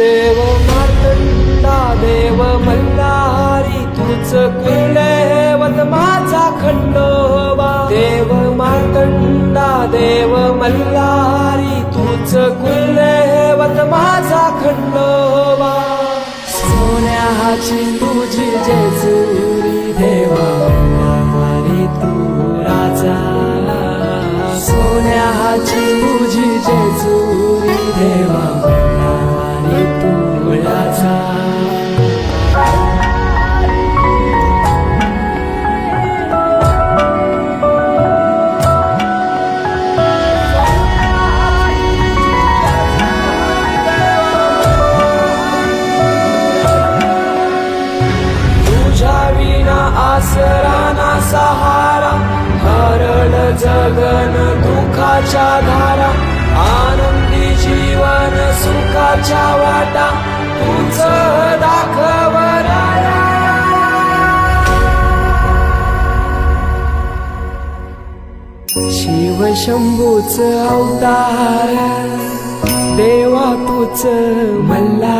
देव मातंडा देव मल्हारी तूच कुले माझा खंडोबा. देव मातंडा देव मल्हारी तूच कुले माझा खंडोबा. सोन्याची तुझी जेजुरी देवा तू राजा. सोन्याची तुझी जेजुरी देवा आसरा ना सहारा हरळ जगन दुखाच्या धारा आनंदी जीवन सुखाच्या वाटा तुझ दाखव शिव शंभूच अवतार देवा तूच मल्ला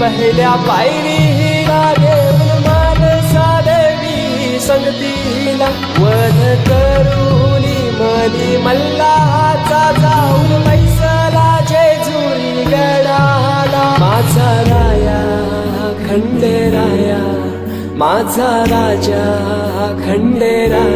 बानाई पहिल्या पायरीला घेऊन मानसा देवी संगतीला वध करूनी मनी मल्लाचा जाऊन मैसला जेजुरी गडाला. माझा राया खंडेराया माझा राजा खंडेराया.